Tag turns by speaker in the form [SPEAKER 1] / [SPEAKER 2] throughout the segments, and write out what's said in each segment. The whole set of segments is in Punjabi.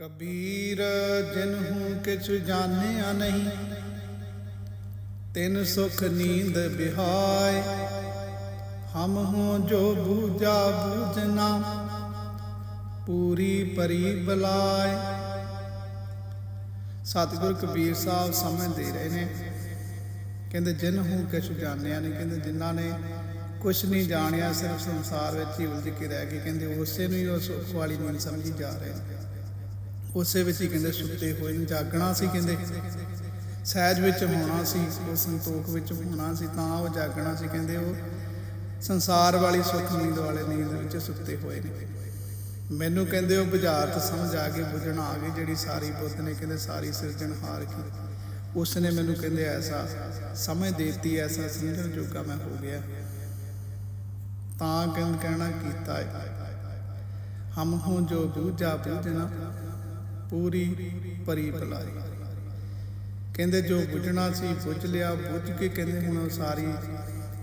[SPEAKER 1] ਕਬੀਰ ਜਿਨਹੂ ਕਿਛੁ ਜਾਣਿਆ ਨਹੀਂ, ਤਿਨ ਸੁਖ ਨੀਂਦ ਬਿਹਾਇ ਹਮ ਹੋ ਜੋ ਬੂਝਾ ਬੂਝਨਾ ਪੂਰੀ ਪਰੀ ਬਲਾਇ ਸਤਿਗੁਰ ਕਬੀਰ ਸਾਹਿਬ ਸਮਝ ਦੇ ਰਹੇ ਨੇ, ਕਹਿੰਦੇ ਜਿਨਹੂ ਕਿਛੁ ਜਾਣਿਆ ਨਹੀਂ, ਕਹਿੰਦੇ ਜਿਨ੍ਹਾਂ ਨੇ ਕੁਛ ਨਹੀਂ ਜਾਣਿਆ, ਸਿਰਫ ਸੰਸਾਰ ਵਿੱਚ ਹੀ ਉਲਝ ਕੇ ਰਹਿ ਗਏ, ਕਹਿੰਦੇ ਉਸੇ ਨੂੰ ਹੀ ਉਹ ਵਾਲੀ ਨੀਂਦ ਸਮਝੀ ਜਾ ਰਹੇ ਨੇ। ਉਸੇ ਵਿੱਚ ਹੀ ਕਹਿੰਦੇ ਸੁੱਤੇ ਹੋਏ ਨੂੰ ਜਾਗਣਾ ਸੀ ਕਹਿੰਦੇ। ਸਹਿਜ ਵਿੱਚ ਹੋਣਾ ਸੀ, ਉਹ ਸੰਤੋਖ ਵਿੱਚ ਹੋਣਾ ਸੀ, ਤਾਂ ਉਹ ਜਾਗਣਾ ਸੀ ਕਹਿੰਦੇ, ਉਹ ਸੰਸਾਰ ਵਾਲੀ ਸੁੱਖ ਨੀਂਦ ਵਾਲੇ ਨੀਂਦ ਵਿੱਚ ਸੁੱਤੇ ਹੋਏ ਨੇ। ਮੈਨੂੰ ਕਹਿੰਦੇ ਉਹ ਬੁਝਾਰਤ ਸਮਝ ਆ ਗਈ, ਬੁਝਣ ਆ ਗਈ, ਜਿਹੜੀ ਸਾਰੀ ਬੁੱਧ ਨੇ ਕਹਿੰਦੇ, ਸਾਰੀ ਸਿਰਜਣਹਾਰ ਕੀ ਉਸ ਨੇ ਮੈਨੂੰ ਕਹਿੰਦੇ, ਐਸਾ ਸਮਝ ਦੇਤੀ, ਐਸਾ ਸਮਝਣ ਜੋਗਾ ਮੈਂ ਹੋ ਗਿਆ। ਤਾਂ ਕਹਿੰਦ, ਕਹਿਣਾ ਕੀਤਾ ਹਮ ਹੂੰ ਜੋ ਬੂਝਾ ਬੂਝਣਾ। ਪੂਰੀ ਪਰੀ ਭਲਾਈ। ਕਹਿੰਦੇ ਜੋ ਬੁੱਝਣਾ ਸੀ ਬੁੱਝ ਲਿਆ, ਬੁੱਝ ਕੇ ਕਹਿੰਦੇ ਹੁਣ ਸਾਰੀ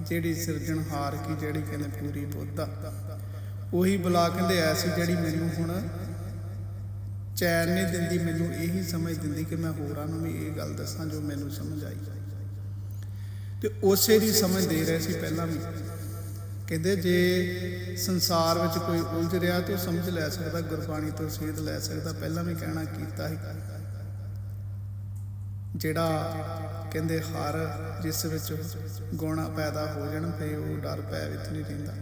[SPEAKER 1] ਜਿਹੜੀ ਸਿਰਜਣਹਾਰ ਕੀ ਜਿਹੜੀ ਕਹਿੰਦੇ ਪੂਰੀ ਬੁੱਧ। ਉਹੀ ਬੁਲਾ ਕਹਿੰਦੇ ਐਸੀ ਜਿਹੜੀ ਮੈਨੂੰ ਹੁਣ ਚੈਨ ਨਹੀਂ ਦਿੰਦੀ, ਮੈਨੂੰ ਇਹੀ ਸਮਝ ਦਿੰਦੀ ਕਿ ਮੈਂ ਹੋਰਾਂ ਨੂੰ ਵੀ ਇਹ ਗੱਲ ਦੱਸਾਂ ਜੋ ਮੈਨੂੰ ਸਮਝ ਆਈ। ਤੇ ਉਸੇ ਦੀ ਸਮਝ ਦੇ ਰਹੇ ਸੀ ਪਹਿਲਾਂ ਵੀ। ਕਹਿੰਦੇ ਜੇ ਸੰਸਾਰ ਵਿੱਚ ਕੋਈ ਉਲਝ ਰਿਹਾ ਤਾਂ ਉਹ ਸਮਝ ਲੈ ਸਕਦਾ, ਗੁਰਬਾਣੀ ਤੋਂ ਸੇਧ ਲੈ ਸਕਦਾ। ਪਹਿਲਾਂ ਵੀ ਕਹਿਣਾ ਕੀਤਾ ਸੀ। ਜਿਹੜਾ ਕਹਿੰਦੇ ਹਰ ਜਿਸ ਵਿੱਚ ਗੁਣ ਪੈਦਾ ਹੋ ਜਾਣ ਫੇ ਉਹ ਡਰ ਪੈ ਵਿੱਚ ਨਹੀਂ ਰਹਿੰਦਾ।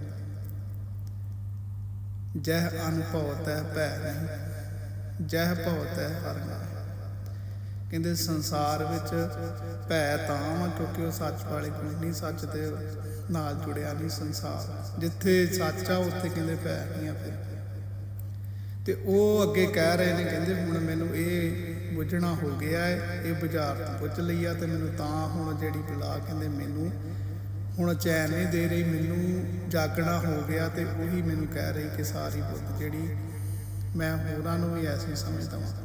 [SPEAKER 1] ਜਹ ਅਨੁਭਵ ਤੈ ਭੈ ਨਹੀਂ, ਜਹ ਭਵ ਤੈ ਹਰ ਨਹੀਂ ਕਹਿੰਦੇ ਸੰਸਾਰ ਵਿੱਚ ਭੈ ਤਾਂ ਵਾ, ਕਿਉਂਕਿ ਉਹ ਸੱਚ ਵਾਲੇ ਕੋਈ ਨਹੀਂ, ਸੱਚ ਦੇ ਨਾਲ ਜੁੜਿਆ ਨਹੀਂ ਸੰਸਾਰ। ਜਿੱਥੇ ਸੱਚ ਆ, ਉੱਥੇ ਕਹਿੰਦੇ ਭੈ ਨਹੀਂ ਆ ਫਿਰ। ਤੇ ਉਹ ਅੱਗੇ ਕਹਿ ਰਹੇ ਨੇ, ਕਹਿੰਦੇ ਹੁਣ ਮੈਨੂੰ ਇਹ ਬੁੱਝਣਾ ਹੋ ਗਿਆ ਹੈ ਇਹ ਬੁਝਾਰਤ ਬੁੱਝ ਲਈ ਆ ਤੇ ਮੈਨੂੰ ਤਾਂ ਹੁਣ ਜਿਹੜੀ ਬਲਾ ਕਹਿੰਦੇ ਮੈਨੂੰ, ਹੁਣ ਚੈਨ ਨਹੀਂ ਦੇ ਰਹੀ, ਮੈਨੂੰ ਜਾਗਣਾ ਹੋ ਗਿਆ ਤੇ ਉਹੀ ਮੈਨੂੰ ਕਹਿ ਰਹੀ ਕਿ ਸਾਰੀ ਬੁੱਧ ਜਿਹੜੀ ਮੈਂ ਹੋਰਾਂ ਨੂੰ ਵੀ ਐਸੀ ਸਮਝਦਾ ਹਾਂ